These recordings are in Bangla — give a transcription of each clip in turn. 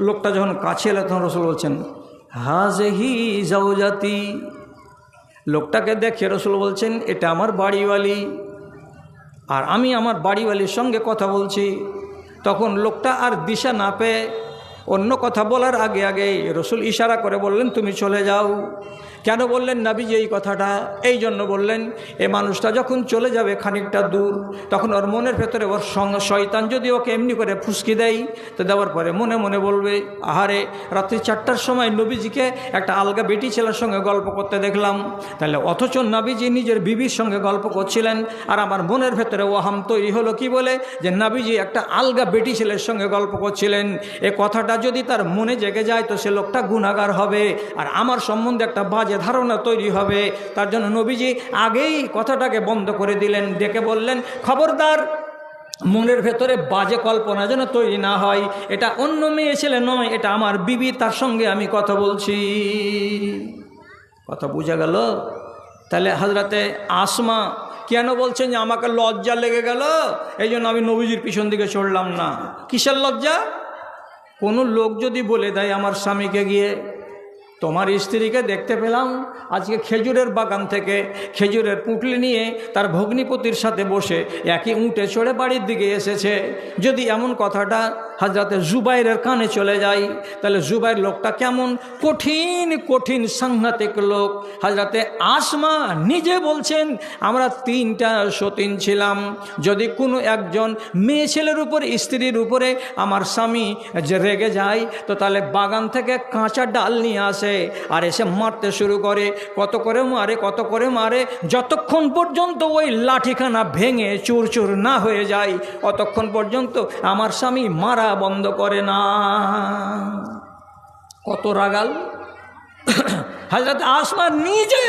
লোকটা যখন কাছে এলো, তখন রসুল বলছেন, হাজেহি জাউজাতি। লোকটাকে দেখে রসুল বলছেন, এটা আমার বাড়িওয়ালি। আর আমি আমার বাড়িওয়ালির সঙ্গে কথা বলছি। তখন লোকটা আর দিশা না পেয়ে অন্য কথা বলার আগে আগে রসুল ইশারা করে বললেন, তুমি চলে যাও। কেন বললেন নাবিজি এই কথাটা? এই জন্য বললেন, এ মানুষটা যখন চলে যাবে খানিকটা দূর, তখন ওর মনের ভেতরে ওর শয়তান যদি ওকে এমনি করে ফুসকি দেয়, তো দেওয়ার পরে মনে মনে বলবে, আহারে, রাত্রি চারটার সময় নবীজিকে একটা আলগা বেটি ছেলের সঙ্গে গল্প করতে দেখলাম। তাহলে অথচ নাবিজি নিজের বিবির সঙ্গে গল্প করছিলেন, আর আমার মনের ভেতরে ওহাম তৈরি হলো কি বলে? যে নাবিজি একটা আলগা বেটি ছেলের সঙ্গে গল্প করছিলেন। এ কথাটা যদি তার মনে জেগে যায়, তো সে লোকটা গুণাগার হবে। আর আমার সম্বন্ধে একটা বাজে ধারণা তৈরি হবে, তার জন্য নবীজি আগেই কথাটাকে বন্ধ করে দিলেন, ডেকে বললেন, খবরদার, মনের ভেতরে বাজে কল্পনা যেন তৈরি না হয়। এটা অন্য মেয়ে ছেলে নয়, এটা আমার বিবি, তার সঙ্গে আমি কথা বলছি। কথা বোঝা গেল? তাহলে হাজরাতে আসমা কেন বলছেন যে আমাকে লজ্জা লেগে গেল? এই জন্য আমি নবীজির পিছন দিকে চড়লাম না। কিসের লজ্জা? কোনো লোক যদি বলে দেয় আমার স্বামীকে গিয়ে তোমার স্ত্রীকে দেখতে পেলাম। আজকে খেজুরের বাগান থেকে খেজুরের পুঁটলি নিয়ে তার ভগ্নিপতির সাথে বসে একই উঁটে চড়ে বাড়ির দিকে এসেছে। যদি এমন কথাটা হাজরাতে জুবাইরের কানে চলে যায় তাহলে জুবাইর লোকটা কেমন? কঠিন কঠিন সাংঘাতিক লোক। হাজরাতে আসমা নিজে বলছেন, আমরা তিনটা সতীন ছিলাম। যদি কোনো একজন মেয়ে ছেলের উপর, স্ত্রীর উপরে আমার স্বামী যে রেগে যায়, তো তাহলে বাগান থেকে কাঁচা ডাল নিয়ে আসে আর এসে মারতে শুরু করে। কত করে মারে, কত করে মারে, যতক্ষণ পর্যন্ত ওই লাঠিখানা ভেঙে চুর চুর না হয়ে যায়, অতক্ষণ পর্যন্ত আমার স্বামী মারা বন্ধ করে না। কত রাগাল। হাজরত আসমা নিজে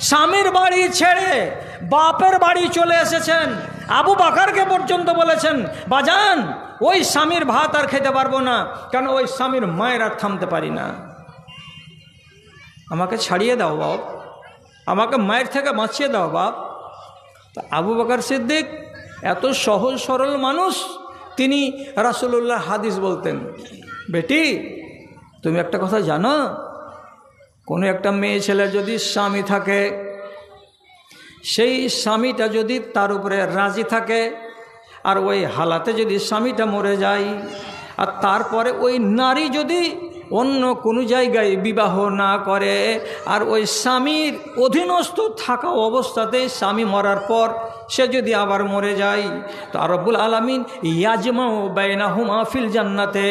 স্বামীর বাড়ি ছেড়ে বাপের বাড়ি চলে এসেছেন। আবু বাকারকে পর্যন্ত বলেছেন, বাজান, ওই স্বামীর ভাত আর খেতে পারব না, কেন ওই স্বামীর মায়ের আর থামতে পারি না। আমাকে ছাড়িয়ে দাও বাপ। আমাকে মায়ের থেকে বাঁচিয়ে দাও বাপ। আবু বাকার সিদ্দিক এত সহজ সরল মানুষ তিনি রাসুল্লাহ হাদিস বলতেন, বেটি, তুমি একটা কথা জানো? কোনো একটা মেয়ে ছেলে যদি স্বামী থাকে, সেই স্বামীটা যদি তার উপরে রাজি থাকে, আর ওই হালাতে যদি স্বামীটা মরে যায়, আর তারপরে ওই নারী যদি অন্য কোনো জায়গায় বিবাহ না করে, আর ওই স্বামীর অধীনস্থ থাকা অবস্থাতে স্বামী মরার পর সে যদি আবার মরে যায়, তো রব্বুল আলমিন ইয়াজমাও বেনা হুমা ফিল জান্নাতে,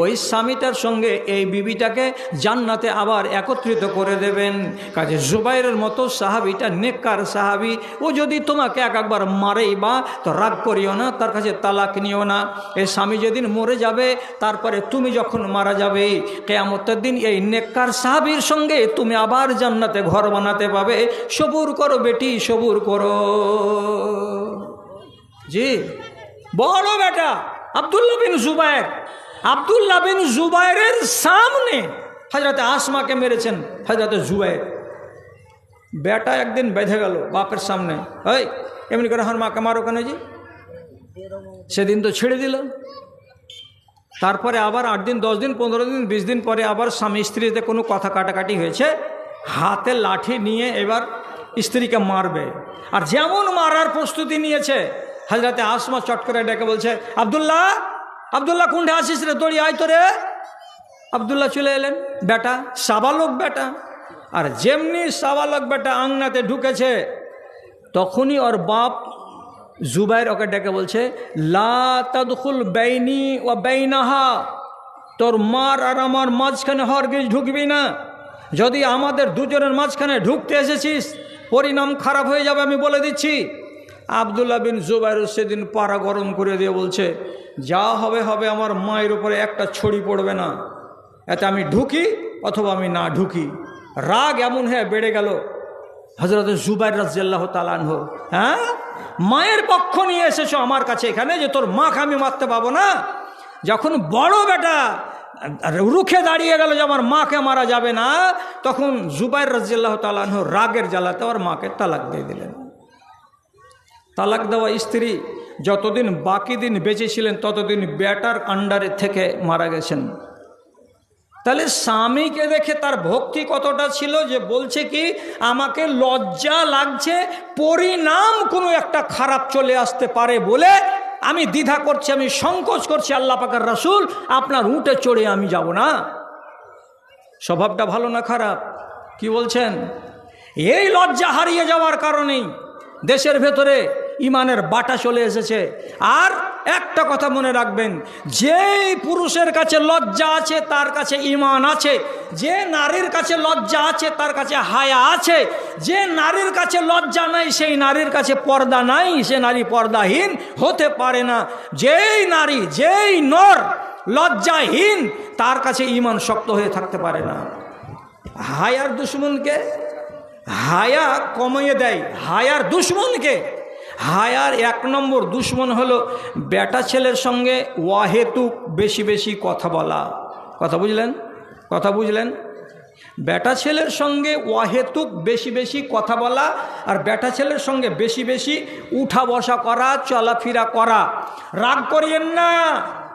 ওই স্বামীটার সঙ্গে এই বিবিটাকে জান্নাতে আবার একত্রিত করে দেবেন। কাজে জুবাইরের মতো সাহাবিটা নেককার সাহাবি, ও যদি তোমাকে এক একবার মারেই বা, তো রাগ করিও না, তার কাছে তালাক নিও না। এই স্বামী যেদিন মরে যাবে, তারপরে তুমি যখন মারা যাবে, কেয়ামতের দিন এই নেককার সাহাবির সঙ্গে তুমি আবার জান্নাতে ঘর বানাতে পাবে। সবুর করো বেটি, সবুর করো। জি। বড় বেটা আবদুল্লা বিন জুবায়ের। আবদুল্লা বিন জুবায়ের সামনে হাজরাতে আসমাকে মেরেছেন হাজরাতে জুবায়ের। বেটা একদিন বেঁধে গেল বাপের সামনে। ওই এমনি করে হন মাকে মারো কেন জি? সেদিন তো ছেড়ে দিল। তারপরে আবার আট দিন, দশ দিন, পনেরো দিন, বিশ দিন পরে আবার স্বামী স্ত্রীতে কোনো কথা কাটাকাটি হয়েছে, হাতে লাঠি নিয়ে এবার স্ত্রীকে মারবে। আর যেমন মারার প্রস্তুতি নিয়েছে হাজরাতে আসমা চট করে ডেকে বলছে, আবদুল্লাহ আবদুল্লাহ কুণ্ঠে আসিস রে? দড়ি আয় তো রে আবদুল্লাহ চলে এলেন। বেটা, সাবালক বেটা। আর যেমনি সাবালক বেটা আংনাতে ঢুকেছে, তখনই ওর বাপ জুবাইর ওকে ডেকে বলছে, লা বেইনি ও বেইনাহা। তোর মার আর আমার মাঝখানে হরগিজ ঢুকবি না। যদি আমাদের দুজনের মাঝখানে ঢুকতে এসেছিস পরিণাম খারাপ হয়ে যাবে, আমি বলে দিচ্ছি। আবদুল্লাহ বিন জুবাইর সেদিন পাড়া গরম করে দিয়ে বলছে, যা হবে হবে, আমার মায়ের উপরে একটা ছড়ি পড়বে না। এতে আমি ঢুকি অথবা আমি না ঢুকি। রাগ এমন হ্যাঁ বেড়ে গেল। হজরত জুবাইর রাজিয়াল্লাহ তালানহ হ্যাঁ? মায়ের পক্ষ নিয়ে এসেছ আমার কাছে এখানে যে তোর মাকে আমি মারতে পাবো না? যখন বড় বেটা রুখে দাঁড়িয়ে গেল যে আমার মাকে মারা যাবে না, তখন জুবাইর রাজিয়াল্লাহ তালাহ রাগের জ্বালাতে ওর মাকে তালাক দিয়ে দিলেন। তালাক দেওয়া স্ত্রী যতদিন বাকি দিন বেঁচে ছিলেন, ততদিন ব্যাটার আন্ডারে থেকে মারা গেছেন। তাহলে স্বামীকে দেখে তার ভক্তি কতটা ছিল যে বলছে কি, আমাকে লজ্জা লাগছে, পরিণাম কোনো একটা খারাপ চলে আসতে পারে বলে আমি দ্বিধা করছি, আমি সংকোচ করছি আল্লাহ পাকার রাসুল, আপনার উঁটে চড়ে আমি যাব না। স্বভাবটা ভালো না খারাপ? কি বলছেন? এই লজ্জা হারিয়ে যাওয়ার কারণেই দেশের ভেতরে ইমানের বাটা চলে এসেছে। আর একটা কথা মনে রাখবেন, যেই পুরুষের কাছে লজ্জা আছে, তার কাছে ইমান আছে। যে নারীর কাছে লজ্জা আছে, তার কাছে হায়া আছে। যে নারীর কাছে লজ্জা নাই, সেই নারীর কাছে পর্দা নাই। সে নারী পর্দাহীন হতে পারে না। যেই নারী, যেই নর লজ্জাহীন, তার কাছে ইমান শক্ত হয়ে থাকতে পারে না। হায়ার দুশ্মনকে হায়া কমিয়ে দেয়। হায়ার দুশ্মনকে হায়ার এক নম্বর দুশ্মন হলো বেটা ছেলের সঙ্গে ওয়াহেতুক বেশি বেশি কথা বলা। কথা বুঝলেন? কথা বুঝলেন? বেটা ছেলের সঙ্গে ওয়াহেতুক বেশি বেশি কথা বলা আর বেটা ছেলের সঙ্গে বেশি বেশি উঠা বসা করা, চলাফেরা করা। রাগ করিয়েন না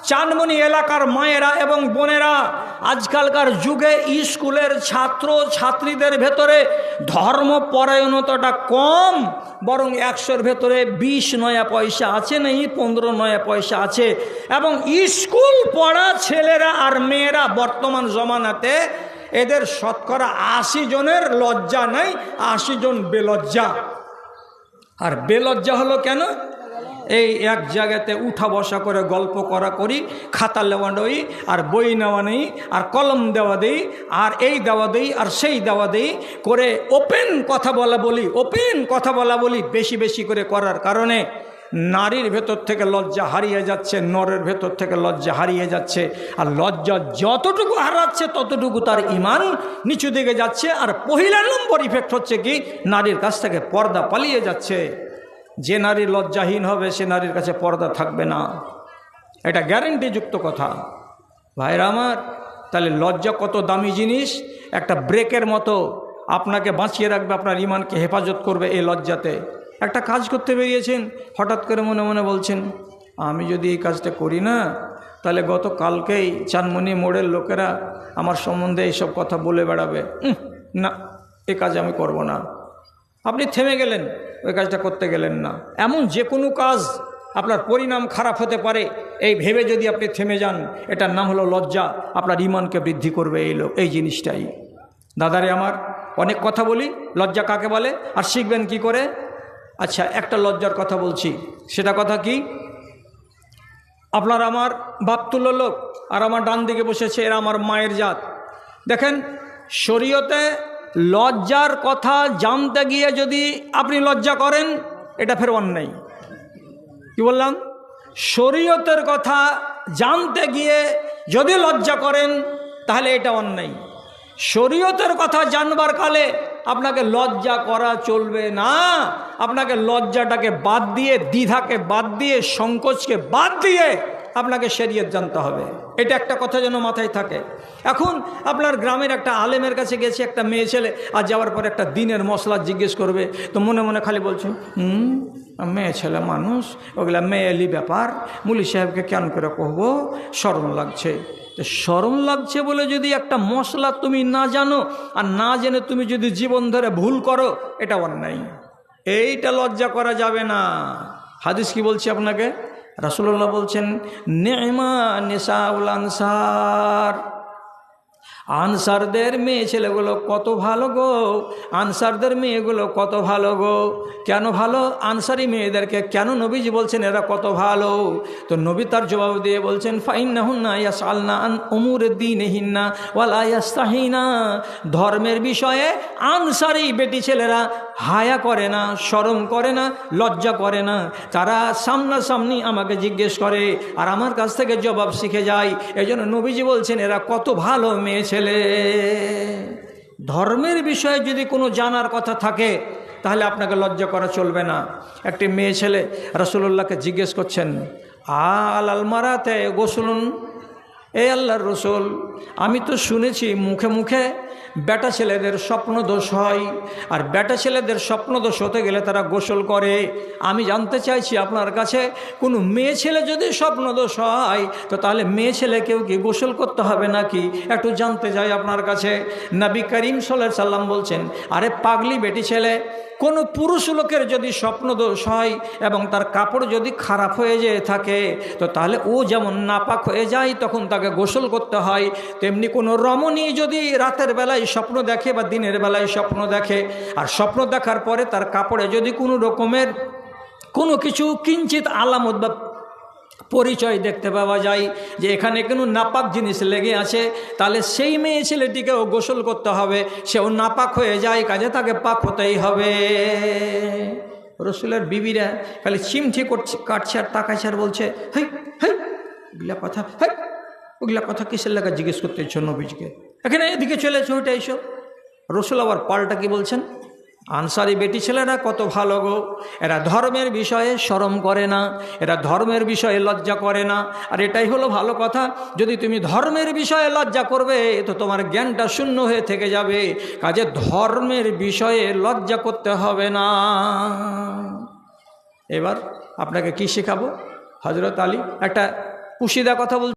চানমনি এলাকার মায়েরা এবং বোনেরা, আজকালকার যুগে স্কুলের ছাত্র ছাত্রীদের ভেতরে ধর্মপরায়ণতাটা কম, বরং একশোর ভেতরে বিশ নয়া পয়সা আছে নেই, পনেরো নয়া পয়সা আছে। এবং স্কুল পড়া ছেলেরা আর মেয়েরা বর্তমান জমানাতে এদের শতকরা আশি জনের লজ্জা নাই, আশি জন বেলজ্জা। আর বেলজ্জা হলো কেন? এই এক জায়গাতে উঠা বসা করে গল্প করা করি, খাতা নেওয়া নেই, আর বই নেওয়া নেই, আর কলম দেওয়া দেই, আর এই দেওয়া দেই, আর সেই দেওয়া দেই, করে ওপেন কথা বলা বলি, ওপেন কথা বলা বলি, বেশি বেশি করে করার কারণে নারীর ভেতর থেকে লজ্জা হারিয়ে যাচ্ছে, নরের ভেতর থেকে লজ্জা হারিয়ে যাচ্ছে, আর লজ্জা যতটুকু হারাচ্ছে, ততটুকু তার ইমান নিচু দিকে যাচ্ছে, আর পহিলা নম্বর ইফেক্ট হচ্ছে কি, নারীর কাছ থেকে পর্দা পালিয়ে যাচ্ছে। যে নারী লজ্জাহীন হবে, সে নারীর কাছে পর্দা থাকবে না। এটা গ্যারেন্টিযুক্ত কথা। ভাইরা আমার, তাহলে লজ্জা কত দামি জিনিস? একটা ব্রেকের মতো আপনাকে বাঁচিয়ে রাখবে, আপনার ইমানকে হেফাজত করবে এই লজ্জাতে। একটা কাজ করতে বেরিয়েছেন, হঠাৎ করে মনে মনে বলছেন, আমি যদি এই কাজটা করি না, তাহলে গত কালকেই চানমনি মোড়ের লোকেরা আমার সম্বন্ধে এইসব কথা বলে বেড়াবে। না, এ কাজ আমি করব না। আপনি থেমে গেলেন। ওই কাজটা করতে গেলেন না। এমন যে কোনো কাজ আপনার পরিণাম খারাপ হতে পারে, এই ভেবে যদি আপনি থেমে যান, এটার নাম হলো লজ্জা, আপনার ইমানকে বৃদ্ধি করবে এই লোক এই জিনিসটাই। দাদারে আমার অনেক কথা বলি, লজ্জা কাকে বলে? আর শিখবেন কি করে? আচ্ছা একটা লজ্জার কথা বলছি। সেটা কথা কি? আপনার আমার বাপ তুলো লোক, আর আমার ডান দিকে বসেছে, এরা আমার মায়ের জাত। দেখেন, শরীয়তে লজ্জার কথা জানতে গিয়ে যদি আপনি লজ্জা করেন, এটা ফের অন্যায়। কি বললাম? শরীয়তের কথা জানতে গিয়ে যদি লজ্জা করেন, তাহলে এটা অন্যায়। শরীয়তের কথা জানবার কালে আপনাকে লজ্জা করা চলবে না। আপনাকে লজ্জাটাকে বাদ দিয়ে, দ্বিধাকে বাদ দিয়ে, সংকোচকে বাদ দিয়ে আপনাকে শরীয়ত জানতে হবে। এটা একটা কথা যেন মাথায় থাকে। এখন আপনার গ্রামের একটা আলেমের কাছে গেছে একটা মেয়ে ছেলে, আর যাওয়ার পর একটা দিনের মশলা জিজ্ঞেস করবে। তো মনে মনে খালি বলছে, হুম, মেয়ে ছেলে মানুষ, ওগুলা মেয়েলি ব্যাপার। মুলি সাহেবকে কেন করে কহবো? সরম লাগছে। তো সরম লাগছে বলে যদি একটা মশলা তুমি না জানো, আর না জেনে তুমি যদি জীবন ধরে ভুল করো, এটা অন্যায়। এইটা লজ্জা করা যাবে না। হাদিস কি বলছি আপনাকে? রাসুল্লাহ বলছেন নেমা নেশাউল আনসার। আনসারদের মেয়ে ছেলেগুলো কত ভালো গো, আনসারদের মেয়েগুলো কত ভালো গো। কেন ভালো? আনসারি মেয়েদেরকে কেন নবীজি বলছেন এরা কত ভালো? তো নবী তার জবাব দিয়ে বলছেন ফাইন না হুন্না ইয়াস আলনা আন অমুর দিন হিন্না ওয়ালা ইয়াস্তাহিনা। ধর্মের বিষয়ে আনসারি বেটি ছেলেরা হায়া করে না, শরম করে না, লজ্জা করে না। তারা সামনাসামনি আমাকে জিজ্ঞেস করে, আর আমার কাছ থেকে জবাব শিখে যায়। এই জন্য নবীজি বলছেন, এরা কত ভালো মেয়ে ছেলে। ধর্মের বিষয়ে যদি কোনো জানার কথা থাকে, তাহলে আপনাকে লজ্জা করা চলবে না। একটি মেয়ে ছেলে রসুল্লাহকে জিজ্ঞেস করছেন, আল আলমারাতে গোসলুন? এ আল্লাহর রসুল, আমি তো শুনেছি মুখে মুখে বেটা ছেলেদের স্বপ্ন দোষ হয়। আর বেটা ছেলেদের স্বপ্ন দোষ হতে গেলে তারা গোসল করে। আমি জানতে চাইছি আপনার কাছে, কোনো মেয়ে ছেলে যদি স্বপ্ন দোষ হয়, তো তাহলে মেয়ে ছেলেকেও কি গোসল করতে হবে নাকি? একটু জানতে চাই আপনার কাছে। নবী করিম সাল্লাহ সাল্লাম বলছেন, আরে পাগলি বেটি ছেলে, কোনো পুরুষ লোকের যদি স্বপ্ন দোষ হয় এবং তার কাপড় যদি খারাপ হয়ে যেয়ে থাকে, তো তাহলে ও যেমন নাপাক হয়ে যায়, তখন তাকে গোসল করতে হয়। তেমনি কোনো রমণী যদি রাতের বেলায় স্বপ্ন দেখে বা দিনের বেলায় স্বপ্ন দেখে, আর স্বপ্ন দেখার পরে তার কাপড়ে যদি কোনো রকমের কোনো কিছু কিঞ্চিত আলামত বা পরিচয় দেখতে পাওয়া যায় যে এখানে কোনো নাপাক জিনিস লেগে আছে, তাহলে সেই মেয়ে ছেলেটিকেও গোসল করতে হবে, সেও নাপাক হয়ে যায়, কাজে তাকে পাক হতেই হবে। রসুলের বিবিরা খালি চিমঠি করছে, কাটছে আর তাকাইছে আর বলছে, হেই হেই ওগুলা কথা, হেই ওগুলা কথা কিসের লেখা জিজ্ঞেস করতে ইচ্ছ নবীজকে? এখানে এদিকে চলে এসো, ওইটা এসো। রসুল আবার পাল্টা কি বলছেন? আনসারি বেটি ছেলেরা কত ভালো গো। এরা ধর্মের বিষয়ে শরম করে না, এরা ধর্মের বিষয়ে লজ্জা করে না। আর এটাই হলো ভালো কথা, যদি তুমি ধর্মের বিষয়ে লজ্জা করবে, তো তোমার জ্ঞানটা শূন্য হয়ে থেকে যাবে। কাজে ধর্মের বিষয়ে লজ্জা করতে হবে না। এবার আপনাকে কি শেখাবো? হজরত আলী, একটা পুশিদা কথা বল